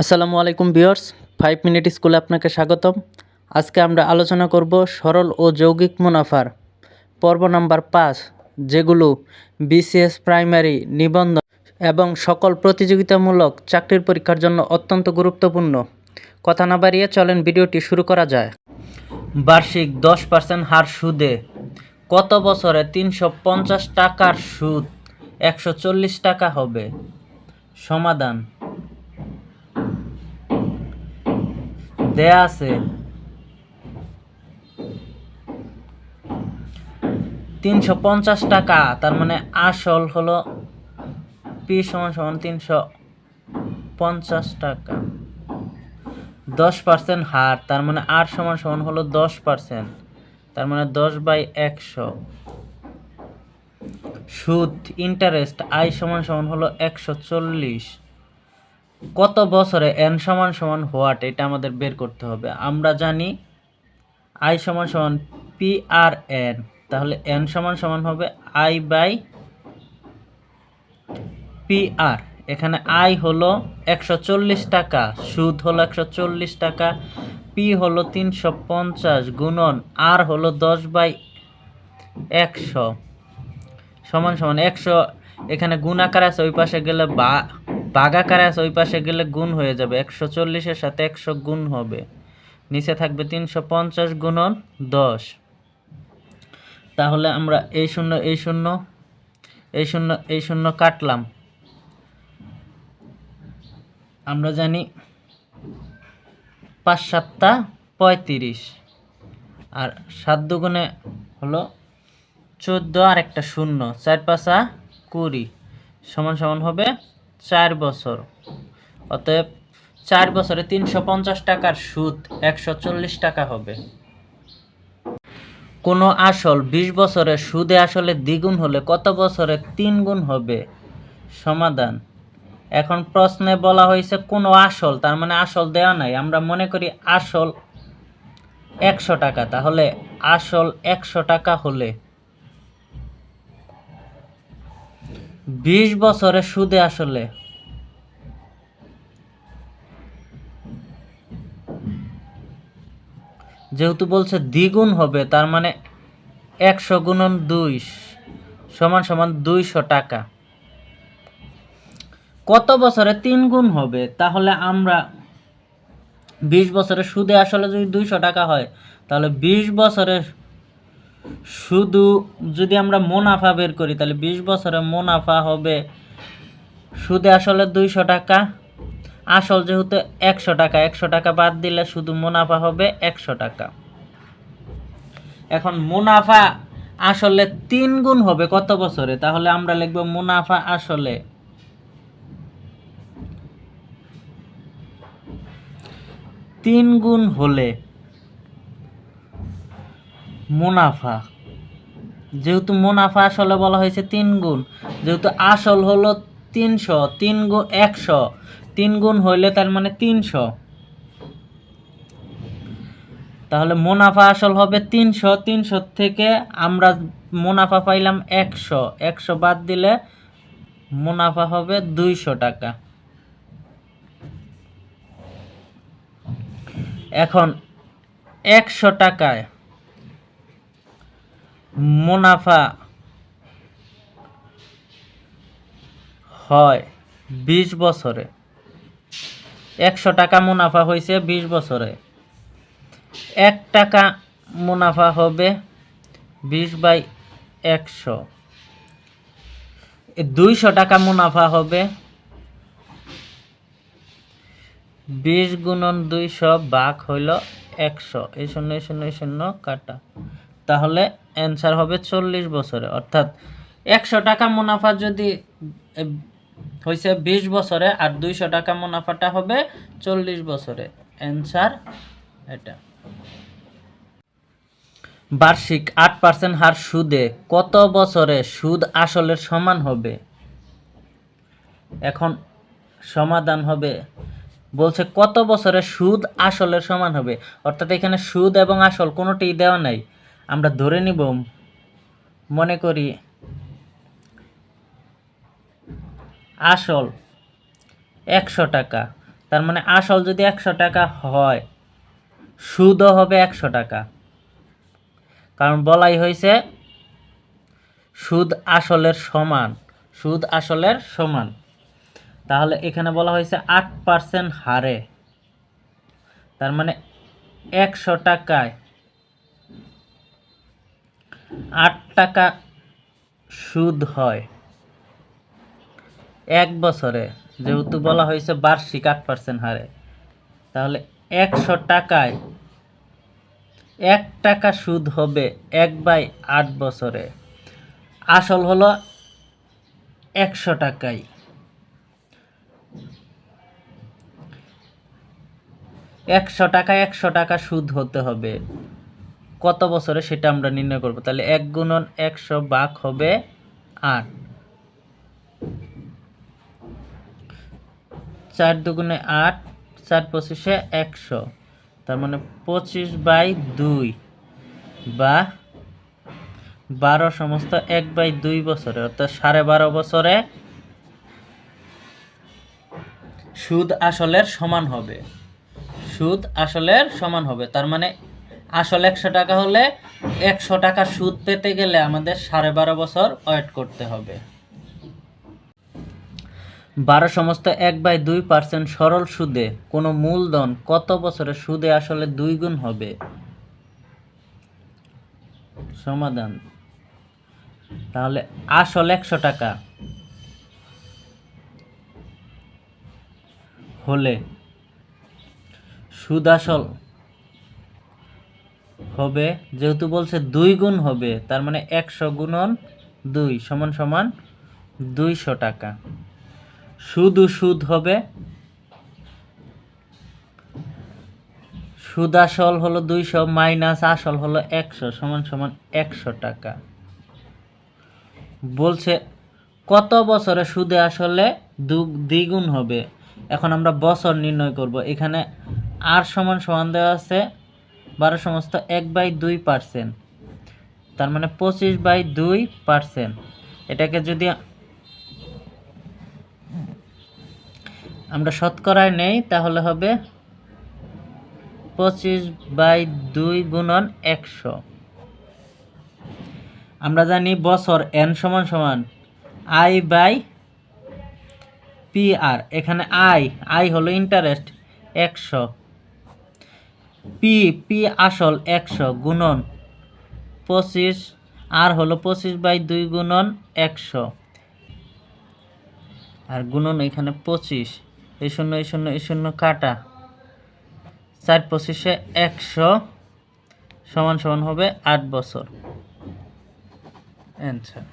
আসসালামু আলাইকুম viewers, five minute স্কুলে আপনাকে স্বাগতম। আজকে আমরা আলোচনা করব সরল ও যৌগিক মুনাফার। পর্ব নাম্বার পাঁচ, যেগুলো বিসিএস প্রাইমারি নিবন্ধন এবং সকল প্রতিযোগিতামূলক চাকরির পরীক্ষার জন্য অত্যন্ত গুরুত্বপূর্ণ। কথা না বাড়িয়ে চলেন ভিডিওটি শুরু করা যায়। বার্ষিক দশ পার্সেন্ট হার সুদে কত বছরে তিনশো পঞ্চাশ টাকার সুদ একশো চল্লিশ টাকা হবে? সমাধান দেয়া আছে। তিনশো পঞ্চাশ টাকা, তার মানে আসল হলো পি সমান সমান তিনশো পঞ্চাশ টাকা। দশ পার্সেন্ট হার, তার মানে আর সমান সমান হলো দশ পার্সেন্ট, তার মানে দশ বাই একশো। সুদ ইন্টারেস্ট আই সমান সমান হলো একশো চল্লিশ। কত বছরে এন সমান সমান হোয়াট এটা আমাদের বের করতে হবে। আমরা জানি আই সমান সমান পি আর এন তাহলে এন সমান সমান হবে আই বাই পি আর এখানে আই হলো একশো চল্লিশ টাকা, সুদ হলো একশো চল্লিশ টাকা পি হলো তিনশো পঞ্চাশ গুণন আর হলো দশ বাই একশো। সমান সমান একশো, এখানে গুণ আকার আছে, ওই পাশে গেলে বা বাঘ আকারে আছে ওই পাশে গেলে গুণ হয়ে যাবে। একশো চল্লিশের সাথে একশো গুণ হবে। নিচে থাকবে তিনশো পঞ্চাশ গুণন দশ। তাহলে আমরা এই শূন্য এই শূন্য এই শূন্য এই শূন্য কাটলাম। আমরা জানি পাঁচ সাতটা পঁয়ত্রিশ। আর সাত দুগুণে হলো চোদ্দ আর একটা শূন্য। চার পাঁচা কুড়ি। সমান সমান হবে চার বছর। অতএব চার বছরে তিনশো পঞ্চাশ টাকার সুদ একশো চল্লিশ টাকা হবে। কোনো আসল বিশ বছরে সুদে আসলে দ্বিগুণ হলে কত বছরে তিন গুণ হবে? সমাধান। এখন প্রশ্নে বলা হয়েছে কোনো আসল, তার মানে আসল দেওয়া নাই। আমরা মনে করি আসল একশো টাকা। তাহলে আসল একশো টাকা হলে বিশ বছরে সুদে আসলে। যেহেতু বলছে দ্বিগুণ হবে, তার মানে একশো গুণন দুই সমান সমান দুইশো টাকা। কত বছরে তিন গুণ হবে? তাহলে আমরা বিশ বছরে সুদে আসলে যদি দুইশো টাকা হয়, তাহলে বিশ বছরে শুধু যদি আমরা মুনাফা বের করি, তাহলে বিশ বছরে মুনাফা হবে সুদে আসলে দুইশো টাকা, আসল যেহেতু একশো টাকা একশো টাকা বাদ দিলে শুধু মুনাফা হবে একশো টাকা। এখন মুনাফা আসলে তিন গুণ হবে কত বছরে? তাহলে আমরা লিখব মুনাফা আসলে তিন গুণ হলে মুনাফা। যেহেতু মুনাফা আসলে বলা হয়েছে তিন গুণ, যেহেতু আসল হলো তিনশো, তিন গুণ একশো, তিন গুণ হইলে তার মানে তিনশো। তাহলে মুনাফা আসল হবে তিনশো তিনশো থেকে আমরা মুনাফা পাইলাম একশো। একশো বাদ দিলে মুনাফা হবে দুইশো টাকা। এখন একশো টাকায় মুনাফা হয় বিশ বছরে। একশো টাকা মুনাফা হয়েছে বিশ বছরে। এক টাকা মুনাফা হবে বিশ বাই একশো। দুইশো টাকা মুনাফা হবে বিশ গুণন দুইশো বাঘ হইল একশো। এই শূন্য শূন্য শূন্য কাটা। তাহলে অ্যান্সার হবে চল্লিশ বছরে। অর্থাৎ একশো টাকা মুনাফা যদি হয়েছে বিশ বছরে আর দুইশো টাকা মুনাফাটা হবে চল্লিশ বছরে। অ্যান্সার এটা। বার্ষিক আট পার্সেন্ট হার সুদে কত বছরে সুদ আসলের সমান হবে? এখন সমাধান হবে, বলছে কত বছরে সুদ আসলের সমান হবে? অর্থাৎ এখানে সুদ এবং আসল কোনোটি দেওয়া নাই। আমরা ধরে নিব, মনে করি আসল একশো টাকা। তার মানে আসল যদি একশো টাকা হয় সুদও হবে একশো টাকা। কারণ বলাই হয়েছে, সুদ আসলের সমান, সুদ আসলের সমান। তাহলে এখানে বলা হয়েছে আট পার্সেন্ট হারে। তার মানে একশো টাকায় আট টাকা সুদ হয়। এক বছরে, যেহেতু বলা হয়েছে বার্ষিক আট পার্সেন্ট হারে, তাহলে একশো টাকায় এক টাকা সুদ হবে এক বাই আট বছরে। আসল হলো একশো টাকাই। একশো টাকা একশো টাকা সুদ হতে হবে। কত বছরে সেটা আমরা নির্ণয় করব? তাহলে এক গুণন একশো বাক হবে আট। চার দুগুণে আট, চার পঁচিশে একশো। তার মানে পঁচিশ বাই দুই বা বারো সমস্ত এক বাই দুই বছরে, অর্থাৎ সাড়ে বারো বছরে সুদ আসলের সমান হবে। সুদ আসলের সমান হবে, তার মানে আসল একশো টাকা হলে একশো টাকা সুদ পেতে গেলে আমাদের সাড়ে বারো বছর ওয়েট করতে হবে। বারো সমস্ত এক বাই দুই পার্সেন্ট সরল সুদে কোনো মূলধন কত বছরে সুদে আসলে দুই গুণ হবে? সমাধান। তাহলে আসল একশো টাকা হলে সুদ আসল হবে, যেহেতু বলছে দুই গুণ হবে, তার মানে একশো গুণন দুই সমান সমান দুইশো টাকা। শুধু সুদ হবে। সুদ আসল হলো দুইশো মাইনাস আসল হলো একশো, সমান সমান একশো টাকা। বলছে কত বছরে সুদে আসলে দু, দ্বিগুণ হবে? এখন আমরা বছর নির্ণয় করব। এখানে আর সমান সমান দেওয়া আছে বারো সমস্ত এক বাই দুই পার্সেন্ট তার মানে পঁচিশ বাই দুই পার্সেন্ট এটাকে যদি আমরা শতকরায় নেই, তাহলে হবে পঁচিশ বাই দুই গুণন একশো। আমরা জানি বছর এন সমান সমান আই বাই পি আর এখানে আই আই হলো ইন্টারেস্ট একশো। পি পি আসল একশো গুণন পঁচিশ, আর হলো পঁচিশ বাই দুই গুণন একশো। আর গুণন এখানে পঁচিশ, এই শূন্য এই শূন্য এই শূন্য কাটা। চার পঁচিশে একশো সমান সমান হবে আট বছর। অ্যান্সার